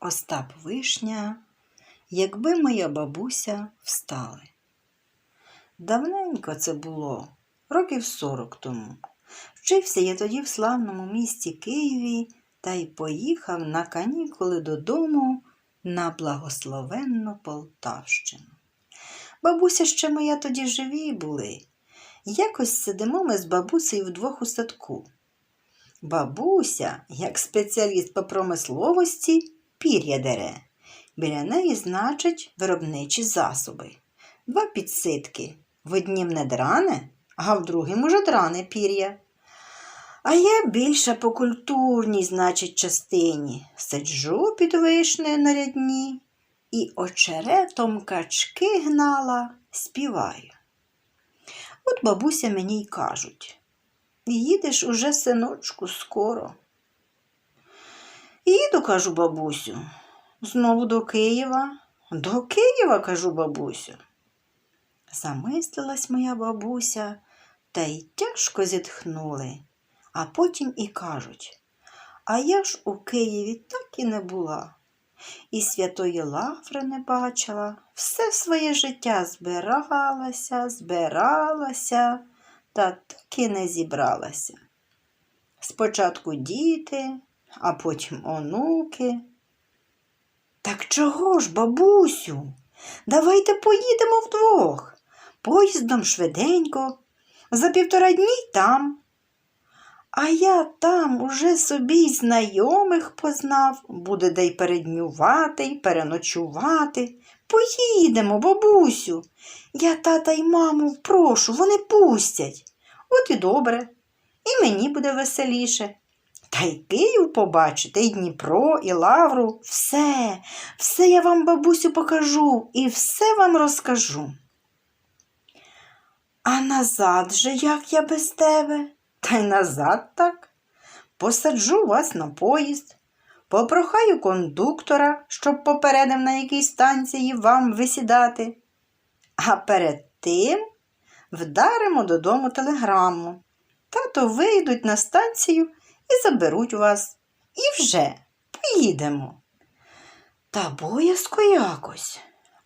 Остап Вишня, якби моя бабуся встали. Давненько це було, років сорок тому. Вчився я тоді в славному місті Києві та й поїхав на канікули додому на благословенну Полтавщину. Бабуся ще моя тоді живі були. Якось сидимо ми з бабусею вдвох у садку. Бабуся, як спеціаліст по промисловості, пір'я дере. Біля неї, значить, виробничі засоби. Два підситки. В однім не дране, а в другім уже дране пір'я. А я більше по культурній, значить, частині. Сиджу під вишнею на рядні і очеретом качки гнала, співаю. От бабуся мені й кажуть. Їдеш уже, синочку, скоро. Їду, кажу бабусю. Знову до Києва. До Києва, кажу бабусю. Замислилась моя бабуся та й тяжко зітхнули, а потім і кажуть, а я ж у Києві так і не була. І святої Лаври не бачила, все своє життя збиралася, збиралася, та так і не зібралася. Спочатку діти, а потім онуки. Так чого ж, бабусю? Давайте поїдемо вдвох. Поїздом швиденько, за півтора дні там. А я там уже собі знайомих познав, буде де й переднювати, й переночувати. Поїдемо, бабусю. Я тата й маму прошу, вони пустять. От і добре, і мені буде веселіше. Та й Київ побачите, і Дніпро, і Лавру. Все, все я вам, бабусю, покажу і все вам розкажу. А назад же як я без тебе? Та й назад так. Посаджу вас на поїзд, попрохаю кондуктора, щоб попередив на якій станції вам висідати. А перед тим вдаримо додому телеграму. Тато вийдуть на станцію і заберуть вас. І вже поїдемо. Та боязко якось.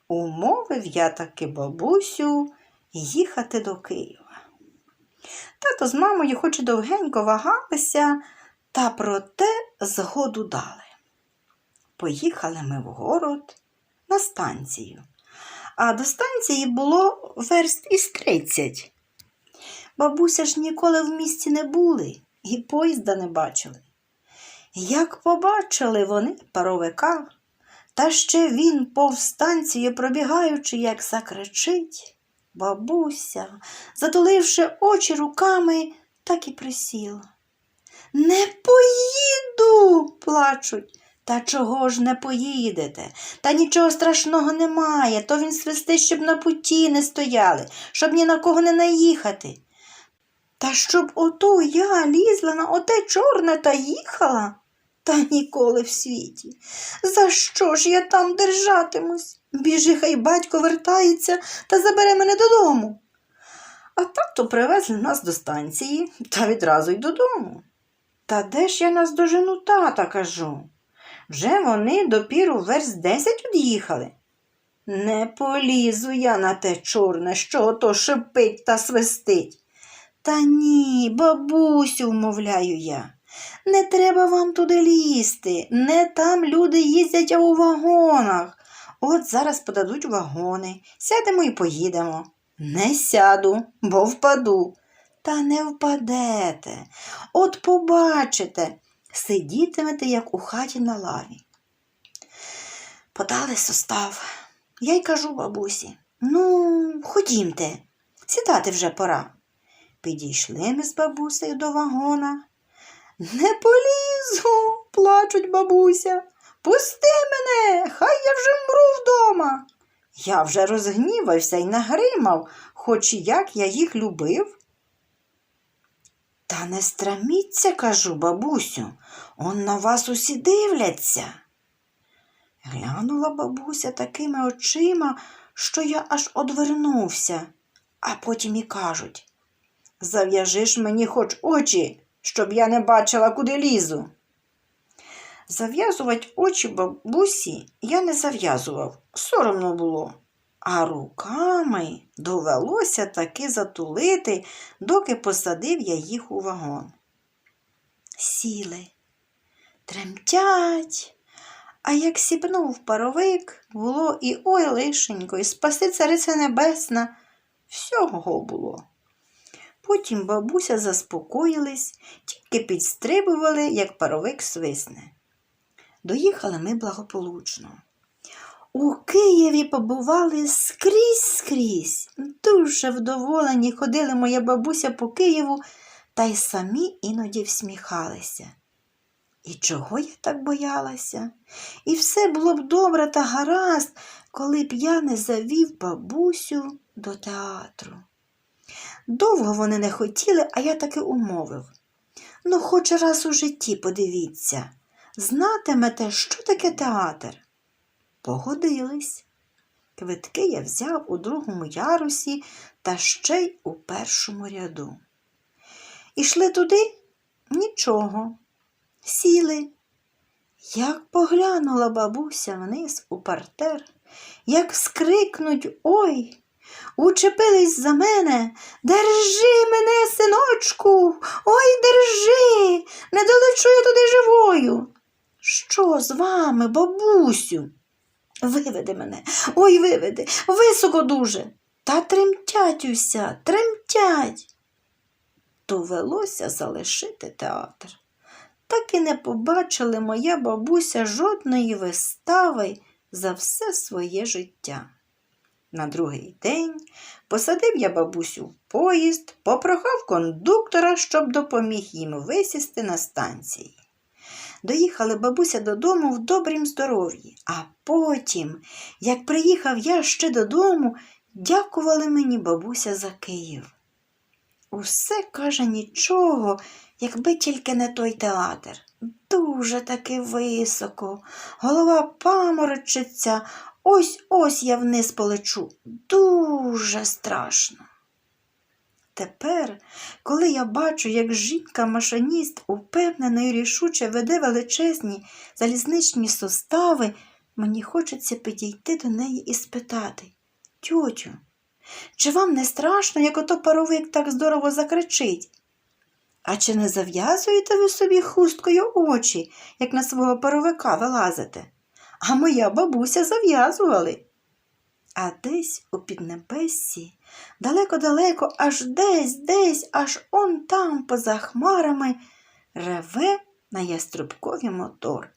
Умовив я таки бабусю їхати до Києва. Тато з мамою хоч і довгенько вагалися, та проте згоду дали. Поїхали ми в город на станцію, а до станції було верст із тридцять. Бабуся ж ніколи в місті не були і поїзда не бачили. Як побачили вони паровика, та ще він повстанцію пробігаючи, як закричить. Бабуся, затуливши очі руками, так і присіла. Не поїду, плачуть. Та чого ж не поїдете? Та нічого страшного немає, то він свисти, щоб на путі не стояли, щоб ні на кого не наїхати. Та щоб ото я лізла на оте чорне та їхала? Та ніколи в світі. За що ж я там держатимусь? Біжи, хай батько вертається та забере мене додому. А тато привезли нас до станції та відразу й додому. Та де ж я нас дожену тата, кажу? Вже вони допіру верст десять од'їхали. Не полізу я на те чорне, що ото шипить та свистить. Та ні, бабусю, вмовляю я. Не треба вам туди лізти. Не там люди їздять, а у вагонах. От зараз подадуть вагони, сядемо і поїдемо. Не сяду, бо впаду. Та не впадете. От побачите, сидітимете, як у хаті на лаві. Подали состав. Я й кажу бабусі, ну, ходімте, сідати вже пора. Підійшли ми з бабусею до вагона. Не полізу, плачуть бабуся. Пусти мене, хай я вже вмру вдома. Я вже розгнівався і нагримав, хоч і як я їх любив. Та не страміться, кажу, бабусю, он на вас усі дивляться. Глянула бабуся такими очима, що я аж одвернувся, а потім і кажуть Зав'яжи ж мені хоч очі, щоб я не бачила, куди лізу. Зав'язувати очі бабусі я не зав'язував, соромно було. А руками довелося таки затулити, доки посадив я їх у вагон. Сіли, тремтять. А як сіпнув паровик, було і ой лишенько, і спаси цариця небесна, всього було. Потім бабуся заспокоїлись, тільки підстрибували, як паровик свисне. Доїхали ми благополучно. У Києві побували скрізь скрізь. Дуже вдоволені ходили моя бабуся по Києву та й самі іноді всміхалися. І чого я так боялася? І все було б добре та гаразд, коли б я не завів бабусю до театру. Довго вони не хотіли, а я таки умовив. Ну, хоч раз у житті подивіться, знатимете, що таке театр. Погодились. Квитки я взяв у другому ярусі та ще й у першому ряду. Ішли туди нічого. Сіли. Як поглянула бабуся вниз у партер, як скрикнуть ой, учепились за мене. Держи мене, синочку, ой, держи, не долечу я туди живою. Що з вами, бабусю? Виведи мене, ой, виведи, високо дуже. Та тремтять уся, тремтять. Довелося залишити театр. Так і не побачили моя бабуся жодної вистави за все своє життя. На другий день посадив я бабусю в поїзд, попрохав кондуктора, щоб допоміг їм висісти на станції. Доїхали бабуся додому в добрім здоров'ї, а потім, як приїхав я ще додому, дякували мені бабуся за Київ. Усе каже нічого, якби тільки не той театр. Дуже таки високо, голова паморочиться, ось ось я вниз полечу. Дуже страшно. Тепер, коли я бачу, як жінка-машиніст упевнено і рішуче веде величезні залізничні состави, мені хочеться підійти до неї і спитати Тьотю, чи вам не страшно, як ото паровик так здорово закричить? А чи не зав'язуєте ви собі хусткою очі, як на свого паровика вилазите? А моя бабуся зав'язували. А десь у піднебессі, далеко-далеко, аж десь, десь, аж он там, поза хмарами, реве на яструбкові мотор.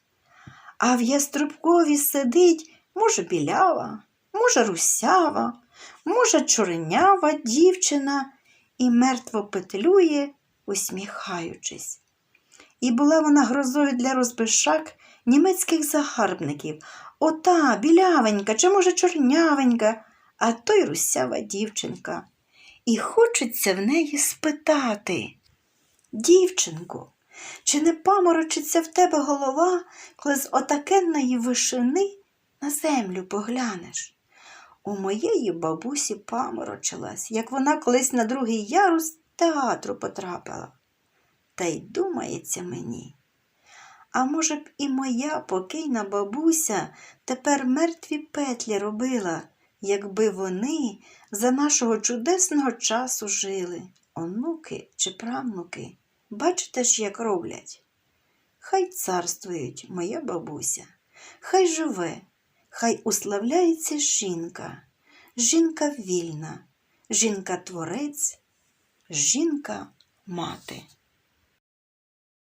А в яструбкові сидить, може, білява, може, русява, може, чорнява дівчина і мертво петлює, усміхаючись. І була вона грозою для розбишак німецьких загарбників. Ота білявенька, чи, може, чорнявенька, а то й русява дівчинка. І хочеться в неї спитати. Дівчинко, чи не паморочиться в тебе голова, коли з отакенної вишини на землю поглянеш? У моєї бабусі паморочилась, як вона колись на другий ярус театру потрапила. Та й думається мені. А може б і моя покійна бабуся тепер мертві петлі робила, якби вони за нашого чудесного часу жили, онуки чи правнуки. Бачите ж, як роблять? Хай царствують моя бабуся, хай живе, хай уславляється жінка, жінка вільна, жінка творець, жінка мати.